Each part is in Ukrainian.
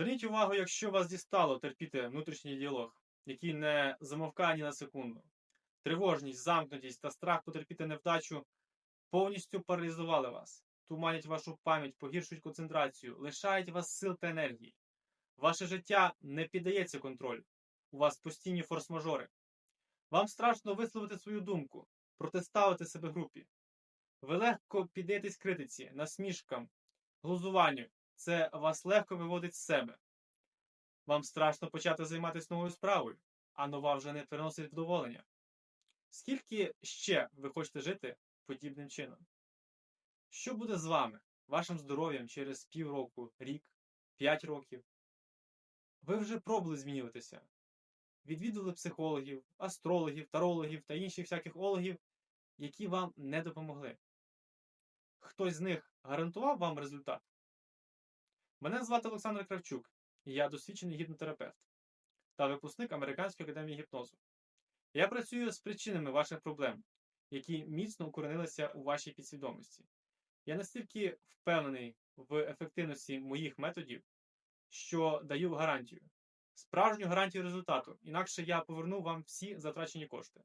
Зверніть увагу, якщо вас дістало терпіти внутрішній діалог, який не замовкає ні на секунду. Тривожність, замкнутість та страх потерпіти невдачу повністю паралізували вас, туманять вашу пам'ять, погіршують концентрацію, лишають вас сил та енергії. Ваше життя не піддається контролю. У вас постійні форс-мажори. Вам страшно висловити свою думку, протиставити себе групі. Ви легко піддаєтесь критиці, насмішкам, глузуванню. Це вас легко виводить з себе. Вам страшно почати займатися новою справою, а нова вже не приносить вдоволення. Скільки ще ви хочете жити подібним чином? Що буде з вами, вашим здоров'ям через півроку, рік, п'ять років? Ви вже пробували змінюватися. Відвідували психологів, астрологів, тарологів та інших всяких ологів, які вам не допомогли. Хтось з них гарантував вам результат? Мене звати Олександр Кравчук, і я досвідчений гіпнотерапевт та випускник Американської академії гіпнозу. Я працюю з причинами ваших проблем, які міцно укоренилися у вашій підсвідомості. Я настільки впевнений в ефективності моїх методів, що даю гарантію, справжню гарантію результату, інакше я поверну вам всі затрачені кошти.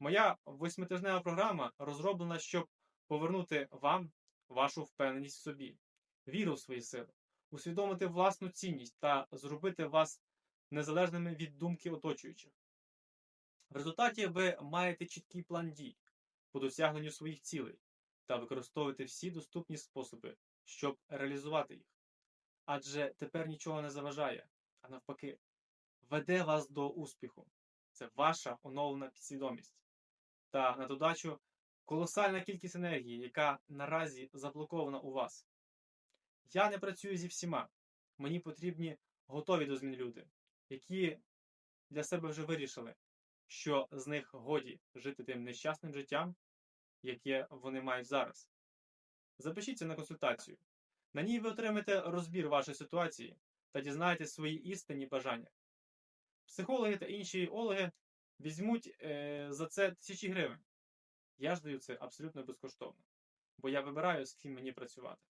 Моя восьмитижнева програма розроблена, щоб повернути вам вашу впевненість в собі, віру в свої сили, усвідомити власну цінність та зробити вас незалежними від думки оточуючих. В результаті ви маєте чіткий план дій по досягненню своїх цілей та використовуєте всі доступні способи, щоб реалізувати їх. Адже тепер нічого не заважає, а навпаки, веде вас до успіху. Це ваша оновлена підсвідомість. Та на додачу колосальна кількість енергії, яка наразі заблокована у вас. Я не працюю зі всіма. Мені потрібні готові до змін люди, які для себе вже вирішили, що з них годі жити тим нещасним життям, яке вони мають зараз. Запишіться на консультацію. На ній ви отримаєте розбір вашої ситуації та дізнаєтесь свої істинні бажання. Психологи та інші ологи візьмуть е, за це тисячі гривень. Я ж даю це абсолютно безкоштовно, бо я вибираю, з ким мені працювати.